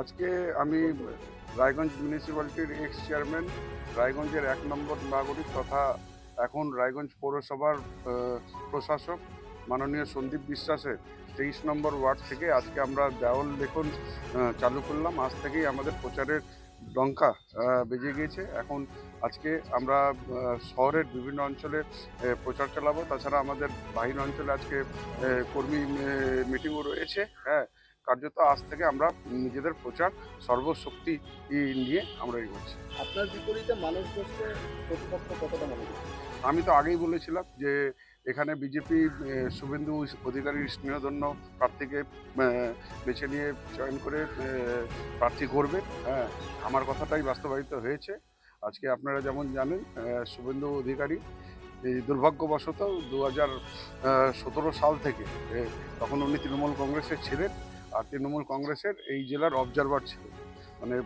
আজকে আমি Raiganj মিউনিসিপ্যালিটির ex chairman রায়গঞ্জের এক নম্বর নাগরিক তথা এখন রায়গঞ্জ পৌরসভার প্রশাসক মাননীয় সন্দীপ বিশ্বাসের তেইশ নম্বর ওয়ার্ড থেকে আজকে আমরা দেওয়াল লেখন চালু করলাম। আজ থেকেই আমাদের প্রচারের ডঙ্কা বেজে গিয়েছে। এখন আজকে আমরা শহরের বিভিন্ন অঞ্চলে প্রচার চালাবো। তাছাড়া আমাদের বাহির অঞ্চলে আজকে কর্মী মিটিংও রয়েছে। হ্যাঁ কার্যত আজ থেকে আমরা নিজেদের প্রচার সর্বশক্তি নিয়ে আমরা এগোচ্ছি। আপনার বিপরীতে মানুষ ঘোষকে প্রতিপক্ষ কতটা মনে আমি তো আগেই বলেছিলাম যে এখানে বিজেপি শুভেন্দু অধিকারীর স্নেহধন্য প্রার্থীকে বেছে নিয়ে চয়ন করে প্রার্থী করবে। হ্যাঁ আমার কথাটাই বাস্তবায়িত হয়েছে। আজকে আপনারা যেমন জানেন শুভেন্দু অধিকারী এই দুর্ভাগ্যবশত দু হাজার সতেরো সাল থেকে তখন উনি তৃণমূল কংগ্রেসের ছিলেন। আর তৃণমূল কংগ্রেসের এই জেলার অবজারভার ছিল। মানে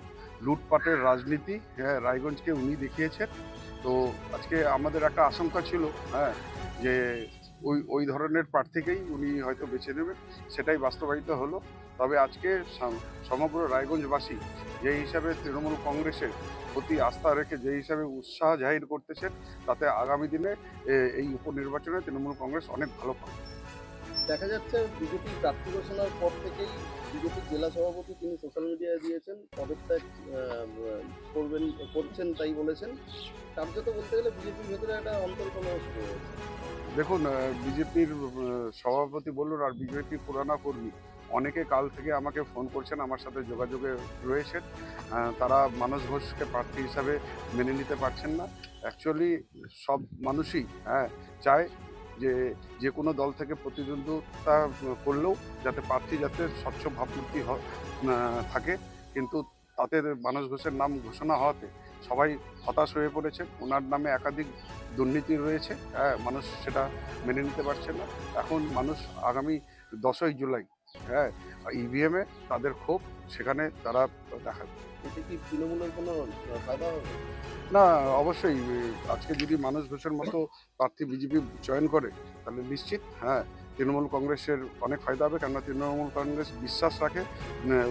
লুটপাটের রাজনীতি হ্যাঁ রায়গঞ্জকে উনি দেখিয়েছেন। তো আজকে আমাদের একটা আশঙ্কা ছিল হ্যাঁ যে ওই ওই ধরনের প্রার্থীকেই উনি হয়তো বেছে নেবেন, সেটাই বাস্তবায়িত হলো। তবে আজকে সমগ্র রায়গঞ্জবাসী যে হিসাবে তৃণমূল কংগ্রেসের প্রতি আস্থা রেখে যে হিসাবে উৎসাহ জাহির করতেছেন, তাতে আগামী দিনে এই উপনির্বাচনে তৃণমূল কংগ্রেস অনেক ভালো পাবে। দেখা যাচ্ছে বিজেপি প্রার্থী ঘোষণার পর থেকেই বিজেপির জেলা সভাপতি তিনি সোশ্যাল মিডিয়ায় দিয়েছেন, পদত্যাগ করবেন, করছেন তাই বলেছেন। কার্যত বলতে গেলে বিজেপির ভেতরে একটা শুরু হয়েছে দেখুন বিজেপির সভাপতি বলুন আর বিজেপি পুরানা কর্মী, অনেকে কাল থেকে আমাকে ফোন করছেন, আমার সাথে যোগাযোগে রয়েছেন। তারা মানস ঘোষকে প্রার্থী হিসাবে মেনে নিতে পারছেন না। অ্যাকচুয়ালি সব মানুষই হ্যাঁ চায় যে যে কোনো দল থেকে প্রতিদ্বন্দ্বিতা করলেও যাতে প্রার্থী যাতে স্বচ্ছ ভাবমূর্তি থাকে, কিন্তু তাতে মানস ঘোষের নাম ঘোষণা হওয়াতে সবাই হতাশ হয়ে পড়েছে। ওনার নামে একাধিক দুর্নীতি রয়েছে হ্যাঁ মানুষ সেটা মেনে নিতে পারছে না। এখন মানুষ আগামী দশই জুলাই হ্যাঁ ইভিএমে তাদের ক্ষোভ সেখানে তারা দেখাবে এতে কি তৃণমূলের কোনো ফায়দা হবে? না অবশ্যই আজকে যদি মানুষ ঘোষের মতো প্রার্থী বিজেপি চয়ন করে তাহলে নিশ্চিত হ্যাঁ তৃণমূল কংগ্রেসের অনেক ফায়দা হবে কেননা তৃণমূল কংগ্রেস বিশ্বাস রাখে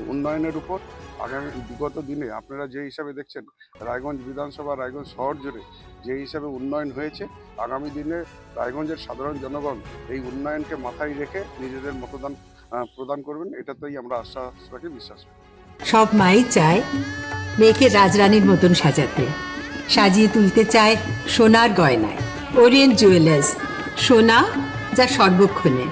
উন্নয়নের উপর। আগামী বিগত দিনে আপনারা যে হিসাবে দেখছেন রায়গঞ্জ বিধানসভা রায়গঞ্জ শহর জুড়ে যে হিসাবে উন্নয়ন হয়েছে আগামী দিনে রায়গঞ্জের সাধারণ জনগণ এই উন্নয়নকে মাথায় রেখে নিজেদের মতদান প্রদান করবেন, এটাতেই আমরা আশ্বাস রাখি, বিশ্বাস সব মাই চায় মেয়েকে রাজরানীর মতন সাজাতে। সাজিয়ে তুলতে চায় সোনার গয়নায়। ওরিয়েন্ট জুয়েলার্স, সোনা যা সর্বক্ষণের।